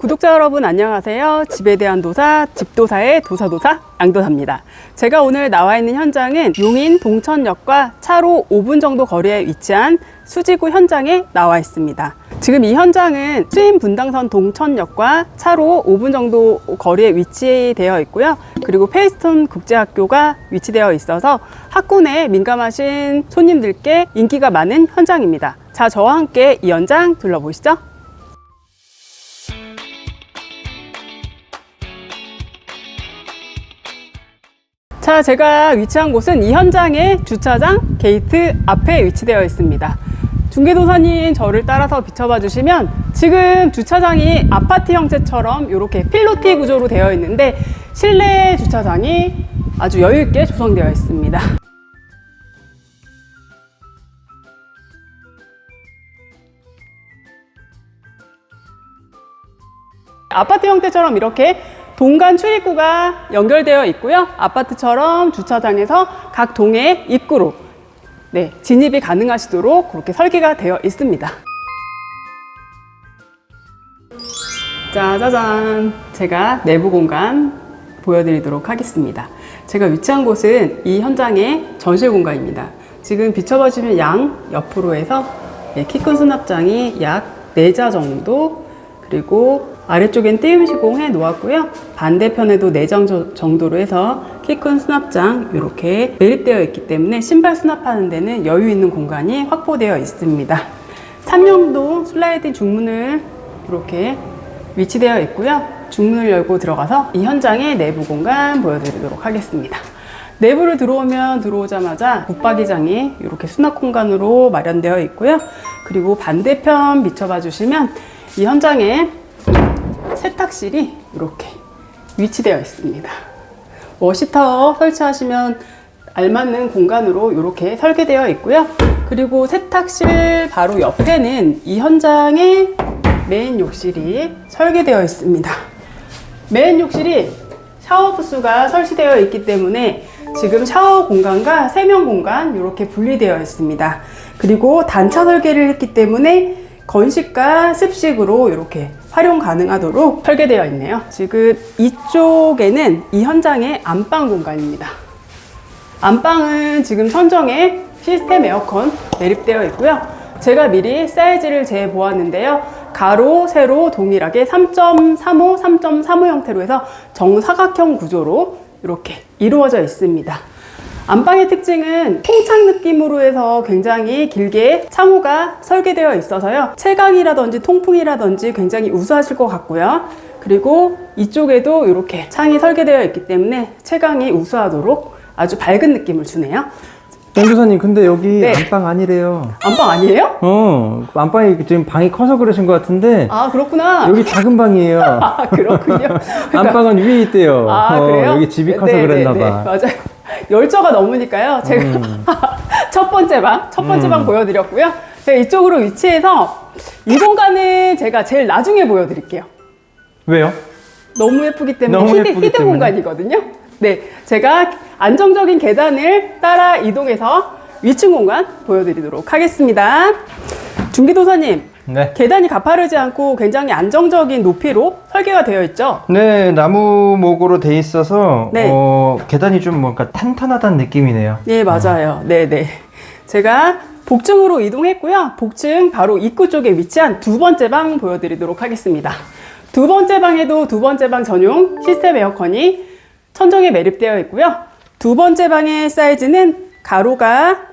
구독자 여러분 안녕하세요. 집에 대한 도사, 집도사의 도사도사 양도사입니다. 제가 오늘 나와 있는 현장은 용인 동천역과 차로 5분 정도 거리에 위치한 수지구 현장에 나와 있습니다. 지금 이 현장은 수인 분당선 동천역과 차로 5분 정도 거리에 위치되어 있고요. 그리고 페이스톤 국제학교가 위치되어 있어서 학군에 민감하신 손님들께 인기가 많은 현장입니다. 자, 저와 함께 이 현장 둘러보시죠. 자, 제가 위치한 곳은 이 현장의 주차장 게이트 앞에 위치되어 있습니다. 중개도사님 저를 따라서 비춰봐 주시면 지금 주차장이 아파트 형태처럼 이렇게 필로티 구조로 되어 있는데 실내 주차장이 아주 여유있게 조성되어 있습니다. 아파트 형태처럼 이렇게 동간 출입구가 연결되어 있고요. 아파트처럼 주차장에서 각 동의 입구로 네, 진입이 가능하시도록 그렇게 설계가 되어 있습니다. 짜자잔. 제가 내부 공간 보여드리도록 하겠습니다. 제가 위치한 곳은 이 현장의 전실 공간입니다. 지금 비춰보시면 양 옆으로 해서 네, 키큰 수납장이 약 4자 정도 그리고 아래쪽엔 띄움 시공해 놓았고요. 반대편에도 4장 정도로 해서 키 큰 수납장 이렇게 매립되어 있기 때문에 신발 수납하는 데는 여유 있는 공간이 확보되어 있습니다. 3명도 슬라이딩 중문을 이렇게 위치되어 있고요. 중문을 열고 들어가서 이 현장의 내부 공간 보여드리도록 하겠습니다. 내부를 들어오면 들어오자마자 붙박이장이 이렇게 수납 공간으로 마련되어 있고요. 그리고 반대편 비춰봐 주시면 이 현장에 세탁실이 이렇게 위치되어 있습니다. 워시타워 설치하시면 알맞는 공간으로 이렇게 설계되어 있고요. 그리고 세탁실 바로 옆에는 이 현장의 메인 욕실이 설계되어 있습니다. 메인 욕실이 샤워 부스가 설치되어 있기 때문에 지금 샤워 공간과 세면 공간 이렇게 분리되어 있습니다. 그리고 단차 설계를 했기 때문에 건식과 습식으로 이렇게 활용 가능하도록 설계되어 있네요. 지금 이쪽에는 이 현장의 안방 공간입니다. 안방은 지금 천정에 시스템 에어컨 매립되어 있고요. 제가 미리 사이즈를 재 보았는데요. 가로, 세로 동일하게 3.35, 3.35 형태로 해서 정사각형 구조로 이렇게 이루어져 있습니다. 안방의 특징은 통창 느낌으로 해서 굉장히 길게 창호가 설계되어 있어서요. 채광이라든지 통풍이라든지 굉장히 우수하실 것 같고요. 그리고 이쪽에도 이렇게 창이 설계되어 있기 때문에 채광이 우수하도록 아주 밝은 느낌을 주네요. 연주사님 근데 여기 네. 안방 아니래요. 안방 아니에요? 어 안방이 지금 방이 커서 그러신 것 같은데 아, 그렇구나. 여기 작은 방이에요. 아, 그렇군요. 그러니까- 안방은 위에 있대요. 아, 어, 그래요? 여기 집이 커서 네, 그랬나 네, 네, 봐. 맞아요. 열저가 넘으니까요. 제가 음. 첫 번째 방, 첫 번째 방 보여드렸고요. 제가 이쪽으로 위치해서 이 공간은 제가 제일 나중에 보여드릴게요. 왜요? 너무 예쁘기 때문에 너무 히든, 예쁘기 히든 때문에. 공간이거든요. 네, 제가 안정적인 계단을 따라 이동해서 위층 공간 보여드리도록 하겠습니다. 중기도사님, 네. 계단이 가파르지 않고 굉장히 안정적인 높이로 설계가 되어 있죠. 네 나무 목으로 돼 있어서 네. 어, 계단이 좀 뭔가 탄탄하다는 느낌이네요. 네, 맞아요. 네, 네. 제가 복층으로 이동했고요. 복층 바로 입구 쪽에 위치한 두 번째 방 보여드리도록 하겠습니다. 두 번째 방에도 두 번째 방 전용 시스템 에어컨이 천정에 매립되어 있고요. 두 번째 방의 사이즈는 가로가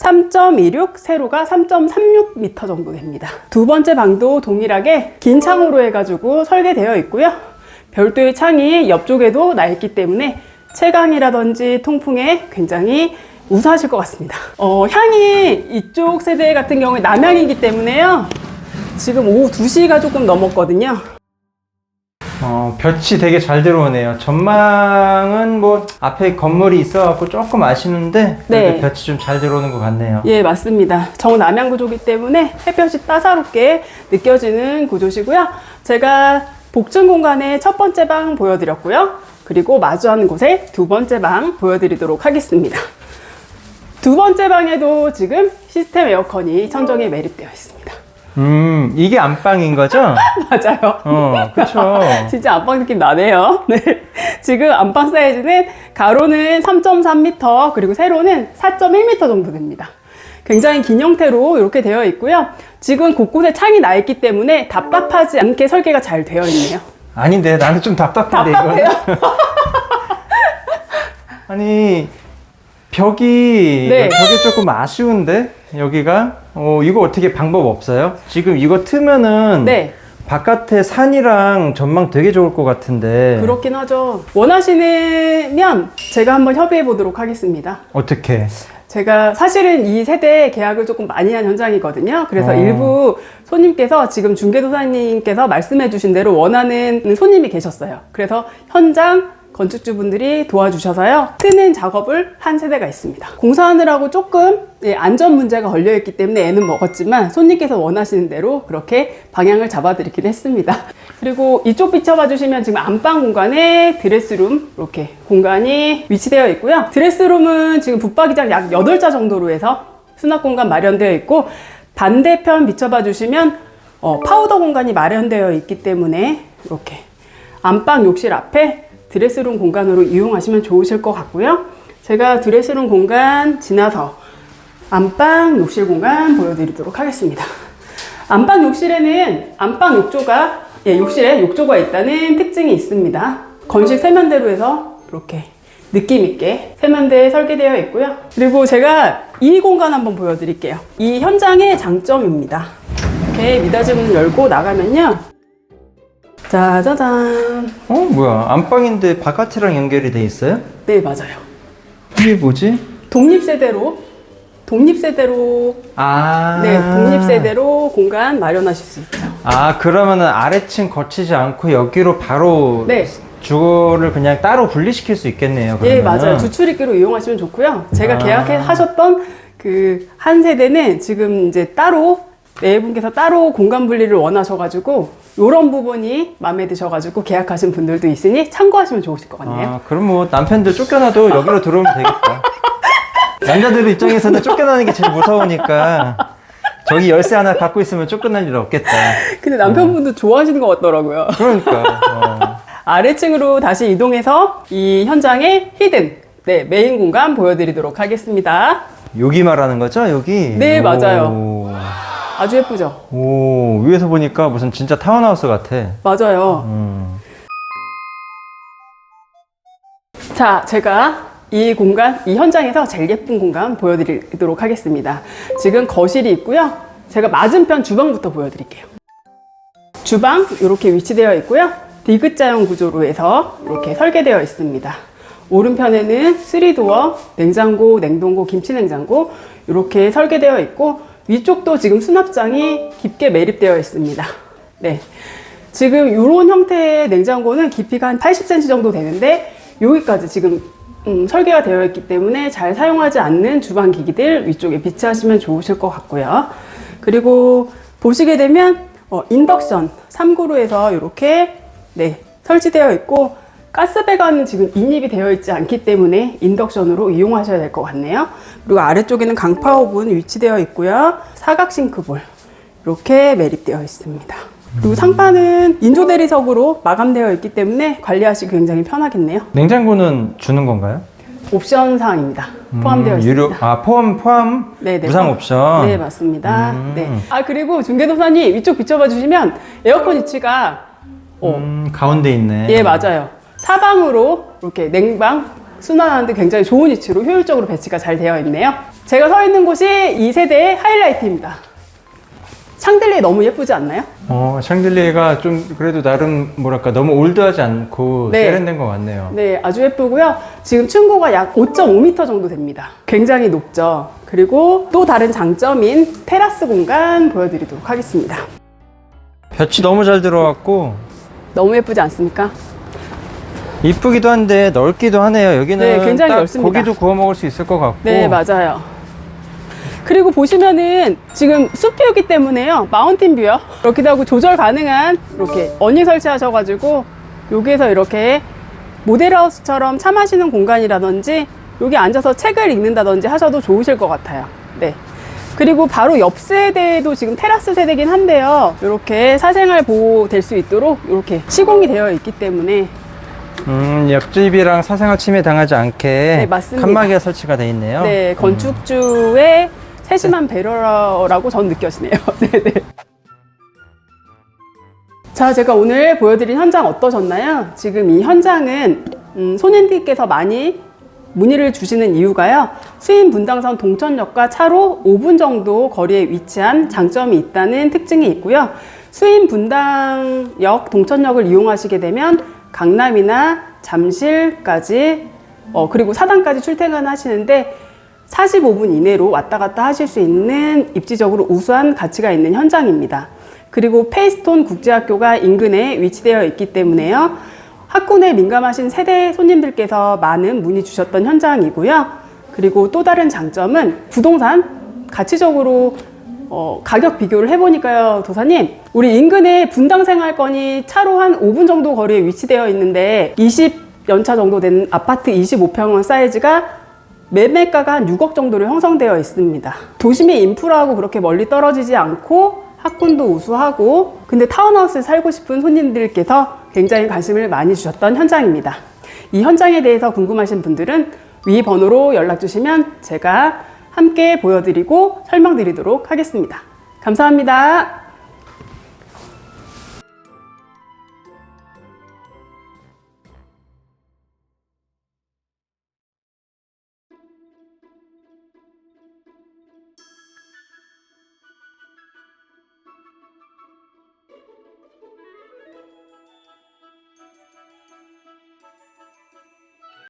3.26, 세로가 3.36m 정도 됩니다. 두 번째 방도 동일하게 긴 창으로 해가지고 설계되어 있고요. 별도의 창이 옆쪽에도 나 있기 때문에 채광이라든지 통풍에 굉장히 우수하실 것 같습니다. 어, 향이 이쪽 세대 같은 경우에 남향이기 때문에요. 지금 오후 2시가 조금 넘었거든요. 어, 볕이 되게 잘 들어오네요. 전망은 뭐 앞에 건물이 있어갖고 조금 아쉬운데 네. 그래도 볕이 좀 잘 들어오는 것 같네요. 예, 맞습니다. 정남향 구조기 때문에 햇볕이 따사롭게 느껴지는 구조시고요. 제가 복층 공간의 첫 번째 방 보여드렸고요. 그리고 마주하는 곳에 두 번째 방 보여드리도록 하겠습니다. 두 번째 방에도 지금 시스템 에어컨이 천정에 매립되어 있습니다. 음, 이게 안방인 거죠? 맞아요. 어, 그쵸. 진짜 안방 느낌 나네요. 네. 지금 안방 사이즈는 가로는 3.3m, 그리고 세로는 4.1m 정도 됩니다. 굉장히 긴 형태로 이렇게 되어 있고요. 지금 곳곳에 창이 나 있기 때문에 답답하지 않게 설계가 잘 되어 있네요. 아닌데, 나는 좀 답답한데, 답답해요? 이거는. 아니, 벽이, 네. 벽이 조금 아쉬운데? 여기가? 어, 이거 어떻게 방법 없어요? 지금 이거 트면은. 네. 바깥에 산이랑 전망 되게 좋을 것 같은데. 그렇긴 하죠. 원하시면 제가 한번 협의해 보도록 하겠습니다. 어떻게? 제가 사실은 이 세대 계약을 조금 많이 한 현장이거든요. 그래서 어. 일부 손님께서 지금 중개도사님께서 말씀해 주신 대로 원하는 손님이 계셨어요. 그래서 현장 건축주분들이 도와주셔서요. 뜨는 작업을 한 세대가 있습니다. 공사하느라고 조금 예, 안전 문제가 걸려있기 때문에 애는 먹었지만 손님께서 원하시는 대로 그렇게 방향을 잡아드리긴 했습니다. 그리고 이쪽 비춰봐 주시면 지금 안방 공간에 드레스룸 이렇게 공간이 위치되어 있고요. 드레스룸은 지금 붙박이장 약 8자 정도로 해서 수납 공간 마련되어 있고 반대편 비춰봐 주시면 어, 파우더 공간이 마련되어 있기 때문에 이렇게 안방 욕실 앞에 드레스룸 공간으로 이용하시면 좋으실 것 같고요. 제가 드레스룸 공간 지나서 안방 욕실 공간 보여드리도록 하겠습니다. 안방 욕실에는 안방 욕조가 예, 욕실에 욕조가 있다는 특징이 있습니다. 건식 세면대로 해서 이렇게 느낌 있게 세면대에 설계되어 있고요. 그리고 제가 이 공간 한번 보여드릴게요. 이 현장의 장점입니다. 이렇게 미닫이문 열고 나가면요. 짜자잔. 어, 뭐야. 안방인데 바깥이랑 연결이 돼 있어요? 네, 맞아요. 이게 뭐지? 독립세대로 독립세대로 아. 네 독립세대로 공간 마련하실 수 있죠. 아, 그러면은 아래층 거치지 않고 여기로 바로 네. 주거를 그냥 따로 분리시킬 수 있겠네요. 예 그러면은. 맞아요. 주출입기로 이용하시면 좋고요. 제가 아. 계약하셨던 그 한 세대는 지금 이제 따로 네 분께서 따로 공간 분리를 원하셔가지고 이런 부분이 마음에 드셔가지고 계약하신 분들도 있으니 참고하시면 좋으실 것 같네요. 아, 그럼 뭐 남편들 쫓겨나도 여기로 들어오면 되겠다. 남자들 입장에서는 쫓겨나는 게 제일 무서우니까 저기 열쇠 하나 갖고 있으면 쫓겨날 일 없겠다. 근데 남편분도 좋아하시는 것 같더라고요. 그러니까. 어. 아래층으로 다시 이동해서 이 현장의 히든 네 메인 공간 보여드리도록 하겠습니다. 여기 말하는 거죠? 여기? 네, 오. 맞아요. 아주 예쁘죠? 오, 위에서 보니까 무슨 진짜 타운하우스 같아. 맞아요. 음. 자, 제가 이 공간, 이 현장에서 제일 예쁜 공간 보여드리도록 하겠습니다. 지금 거실이 있고요. 제가 맞은편 주방부터 보여드릴게요. 주방 이렇게 위치되어 있고요. 디귿자형 구조로 해서 이렇게 설계되어 있습니다. 오른편에는 3도어, 냉장고, 냉동고, 김치냉장고 이렇게 설계되어 있고 위쪽도 지금 수납장이 깊게 매립되어 있습니다. 네. 지금 이런 형태의 냉장고는 깊이가 한 80cm 정도 되는데 여기까지 지금 음, 설계가 되어 있기 때문에 잘 사용하지 않는 주방 기기들 위쪽에 비치하시면 좋으실 것 같고요. 그리고 보시게 되면 어, 인덕션 3구로에서 이렇게 네, 설치되어 있고 가스 배관은 지금 인입이 되어 있지 않기 때문에 인덕션으로 이용하셔야 될 것 같네요. 그리고 아래쪽에는 강파 오븐 위치되어 있고요. 사각 싱크볼 이렇게 매립되어 있습니다. 그리고 상판은 인조 대리석으로 마감되어 있기 때문에 관리하시기 굉장히 편하겠네요. 냉장고는 주는 건가요? 옵션 사항입니다. 포함되어 음, 있습니다. 유료, 아, 포함, 포함? 네, 네, 무상 포함. 옵션? 네, 맞습니다. 음. 네. 아, 그리고 중개도사님 위쪽 비춰봐 주시면 에어컨 위치가 어, 음, 가운데 있네. 예, 맞아요. 사방으로 이렇게 냉방 순환하는데 굉장히 좋은 위치로 효율적으로 배치가 잘 되어 있네요. 제가 서 있는 곳이 이 세대의 하이라이트입니다. 샹들리에 너무 예쁘지 않나요? 어, 샹들리에가 좀 그래도 나름 뭐랄까 너무 올드하지 않고 네. 세련된 것 같네요. 네, 아주 예쁘고요. 지금 층고가 약 5.5m 정도 됩니다. 굉장히 높죠. 그리고 또 다른 장점인 테라스 공간 보여드리도록 하겠습니다. 볕이 너무 잘 들어왔고 너무 예쁘지 않습니까? 이쁘기도 한데 넓기도 하네요. 여기는 네, 굉장히 딱 넓습니다. 고기도 구워 먹을 수 있을 것 같고. 네, 맞아요. 그리고 보시면은 지금 숲이었기 때문에요. 마운틴 뷰요. 이렇게도 하고 조절 가능한 이렇게 어닝 설치하셔가지고 여기에서 이렇게 모델하우스처럼 차 마시는 공간이라든지 여기 앉아서 책을 읽는다든지 하셔도 좋으실 것 같아요. 네. 그리고 바로 옆 세대도 지금 테라스 세대긴 한데요. 이렇게 사생활 보호 될 수 있도록 이렇게 시공이 되어 있기 때문에 음, 옆집이랑 사생활 침해 당하지 않게 네, 맞습니다. 칸막이가 설치가 돼 있네요. 네, 건축주의 세심한 배려라고 전 느껴지네요. 네네. 자, 제가 오늘 보여드린 현장 어떠셨나요? 지금 이 현장은 음, 손님들께서 많이 문의를 주시는 이유가요. 수인 분당선 동천역과 차로 5분 정도 거리에 위치한 장점이 있다는 특징이 있고요. 수인 분당역 동천역을 이용하시게 되면 강남이나 잠실까지 어, 그리고 사당까지 출퇴근하시는데 45분 이내로 왔다 갔다 하실 수 있는 입지적으로 우수한 가치가 있는 현장입니다. 그리고 페이스톤 국제학교가 인근에 위치되어 있기 때문에요. 학군에 민감하신 세대 손님들께서 많은 문의 주셨던 현장이고요. 그리고 또 다른 장점은 부동산 가치적으로 어, 가격 비교를 해보니까요, 도사님, 우리 인근에 분당 생활권이 차로 한 5분 정도 거리에 위치되어 있는데 20연차 정도 되는 아파트 25평원 사이즈가 매매가가 한 6억 정도로 형성되어 있습니다. 도심의 인프라하고 그렇게 멀리 떨어지지 않고 학군도 우수하고 근데 타운하우스에 살고 싶은 손님들께서 굉장히 관심을 많이 주셨던 현장입니다. 이 현장에 대해서 궁금하신 분들은 위 번호로 연락 주시면 제가 함께 보여드리고 설명드리도록 하겠습니다. 감사합니다.